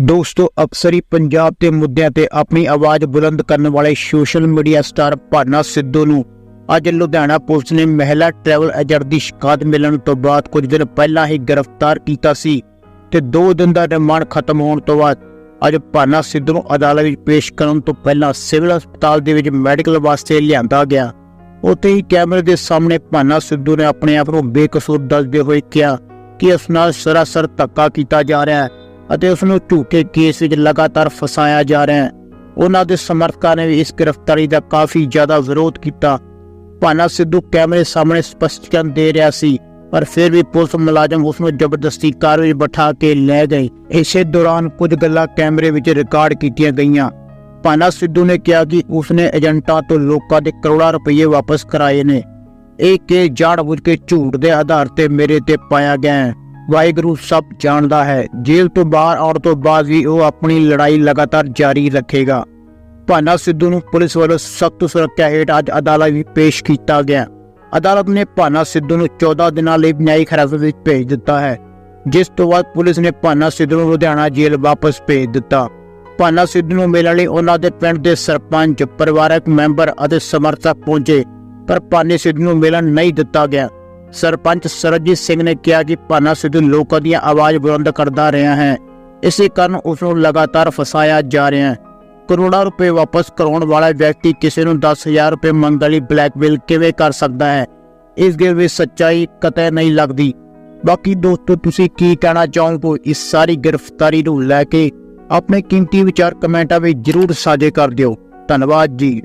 ਦੋਸਤੋ, ਅਕਸਰੀ ਪੰਜਾਬ ਦੇ ਮੁੱਦਿਆਂ ਤੇ ਆਪਣੀ ਆਵਾਜ਼ ਬੁਲੰਦ ਕਰਨ ਵਾਲੇ social media star Bhana Sidhu ਨੂੰ ਅੱਜ ਲੁਧਿਆਣਾ ਪੁਲਿਸ ਨੇ ਮਹਿਲਾ ਟਰੈਵਲ ਏਜੰਟ ਦੀ ਸ਼ਿਕਾਇਤ ਮਿਲਣ ਤੋਂ ਬਾਅਦ ਕੁਝ ਦਿਨ ਪਹਿਲਾਂ ਹੀ ਗ੍ਰਿਫਤਾਰ ਕੀਤਾ ਸੀ ਤੇ 2 ਦਿਨ ਦਾ ਰਿਮਾਂਡ ਖਤਮ ਹੋਣ ਤੋਂ ਬਾਅਦ ਅੱਜ ਭਾਨਾ ਸਿੱਧੂ ਨੂੰ ਅਦਾਲਤ ਵਿੱਚ ਪੇਸ਼ ਕਰਨ ਤੋਂ ਪਹਿਲਾਂ ਸਿਵਲ ਹਸਪਤਾਲ ਦੇ ਵਿੱਚ ਮੈਡੀਕਲ ਵਾਸਤੇ ਲਿਆਂਦਾ ਗਿਆ। ਉੱਥੇ ਹੀ ਕੈਮਰੇ ਦੇ ਸਾਹਮਣੇ ਭਾਨਾ ਸਿੱਧੂ ਨੇ ਆਪਣੇ ਆਪ ਨੂੰ ਬੇਕਸੂਰ ਦੱਸਦੇ ਹੋਏ ਕਿਹਾ ਕਿ ਉਸ ਨਾਲ ਸਰਾਸਰ ਧੱਕਾ ਕੀਤਾ ਜਾ ਰਿਹਾ ਹੈ। ਅਤੇ ਉਸ ਨੂੰ ਝੂਠੇ ਕੇਸ ਵਿੱਚ ਲਗਾਤਾਰ ਫਸਾਇਆ ਜਾ ਰਿਹਾ ਹੈ। ਉਹਨਾਂ ਦੇ ਸਮਰਥਕਾਂ ਨੇ ਵੀ ਇਸ ਗ੍ਰਿਫਤਾਰੀ ਦਾ ਕਾਫੀ ਜ਼ਿਆਦਾ ਵਿਰੋਧ ਕੀਤਾ। ਭਾਨਾ ਸਿੱਧੂ ਕੈਮਰੇ ਸਾਹਮਣੇ ਸਪਸ਼ਟੀਕਰਨ ਦੇ ਰਿਹਾ ਸੀ, ਪਰ ਫਿਰ ਵੀ ਪੁਲਿਸ ਮੁਲਾਜ਼ਮ ਉਸ ਨੂੰ ਜ਼ਬਰਦਸਤੀ ਕਾਰ ਵਿੱਚ ਬਿਠਾ ਕੇ ਲੈ ਗਏ। ਇਸੇ ਦੌਰਾਨ ਕੁਝ ਗੱਲਾਂ ਕੈਮਰੇ ਵਿੱਚ ਰਿਕਾਰਡ ਕੀਤੀਆਂ ਗਈਆਂ। ਭਾਨਾ ਸਿੱਧੂ ਨੇ ਕਿਹਾ ਕਿ ਉਸਨੇ ਏਜੰਟਾਂ ਤੋਂ ਲੋਕਾਂ ਦੇ ਕਰੋੜਾਂ ਰੁਪਏ ਵਾਪਸ ਕਰਾਏ ਨੇ। ਇਹ ਕਿ ਜਾਣਬੁੱਝ ਕੇ ਝੂਠ ਦੇ ਆਧਾਰ ਤੇ ਮੇਰੇ ਤੇ ਪਾਇਆ ਗਿਆ ਹੈ। ਵਾਹਿਗੁਰੂ ਸਭ ਜਾਣਦਾ ਹੈ। ਜੇਲ੍ਹ ਤੋਂ ਬਾਹਰ ਆਉਣ ਤੋਂ ਬਾਅਦ ਵੀ ਉਹ ਆਪਣੀ ਲੜਾਈ ਲਗਾਤਾਰ ਜਾਰੀ ਰੱਖੇਗਾ। ਭਾਨਾ ਸਿੱਧੂ ਨੂੰ ਪੁਲਿਸ ਵੱਲੋਂ ਸਖਤ ਸੁਰੱਖਿਆ ਹੇਠ ਅੱਜ ਅਦਾਲਤ ਵਿੱਚ ਪੇਸ਼ ਕੀਤਾ ਗਿਆ। ਅਦਾਲਤ ਨੇ ਭਾਨਾ ਸਿੱਧੂ ਨੂੰ 14 ਦਿਨਾਂ ਲਈ ਨਿਆਇਕ ਹਿਰਾਸਤ ਵਿੱਚ ਭੇਜ ਦਿੱਤਾ ਹੈ। ਜਿਸ ਤੋਂ ਬਾਅਦ ਪੁਲਿਸ ਨੇ ਭਾਨਾ ਸਿੱਧੂ ਨੂੰ ਲੁਧਿਆਣਾ ਜੇਲ੍ਹ ਵਾਪਸ ਭੇਜ ਦਿੱਤਾ। ਭਾਨਾ ਸਿੱਧੂ ਨੂੰ ਮਿਲਣ ਲਈ ਉਹਨਾਂ ਦੇ ਪਿੰਡ ਦੇ ਸਰਪੰਚ, ਪਰਿਵਾਰਕ ਮੈਂਬਰ ਅਤੇ ਸਮਰਥਕ ਪਹੁੰਚੇ, ਪਰ ਭਾਨੇ ਸਿੱਧੂ ਨੂੰ ਮਿਲਣ ਨਹੀਂ ਦਿੱਤਾ ਗਿਆ। ਸਰਪੰਚ ਸਰਜੀਤ ਸਿੰਘ ਨੇ ਕਿਹਾ ਕਿ ਭਾਨਾ ਸਿੱਧੂ ਲੋਕਾਂ ਦੀਆਂ ਆਵਾਜ਼ ਬੁਲੰਦ ਕਰਦਾ ਰਿਹਾ ਹੈ। ਇਸੇ ਕਾਰਨ ਉਸ ਨੂੰ ਲਗਾਤਾਰ ਫਸਾਇਆ ਜਾ ਰਿਹਾ ਹੈ। ਕਰੋੜਾਂ ਰੁਪਏ ਵਾਪਸ ਕਰਾਉਣ ਵਾਲਾ ਵਿਅਕਤੀ ਕਿਸੇ ਨੂੰ 10000 ਰੁਪਏ ਮੰਗਣ ਲਈ ਬਲੈਕਮੇਲ ਕਿਵੇਂ ਕਰ ਸਕਦਾ ਹੈ? ਇਸ ਦੇ ਵਿੱਚ ਸੱਚਾਈ ਕਤਈ ਨਹੀਂ ਲੱਗਦੀ। ਬਾਕੀ ਦੋਸਤੋ, ਤੁਸੀਂ ਕੀ ਕਹਿਣਾ ਚਾਹੋਗੇ? ਇਸ ਸਾਰੀ ਗ੍ਰਿਫਤਾਰੀ ਨੂੰ ਲੈ ਕੇ ਆਪਣੇ ਕੀਮਤੀ ਵਿਚਾਰ ਕਮੈਂਟਾਂ ਵਿੱਚ ਜਰੂਰ ਸਾਂਝੇ ਕਰ ਦਿਓ। ਧੰਨਵਾਦ ਜੀ।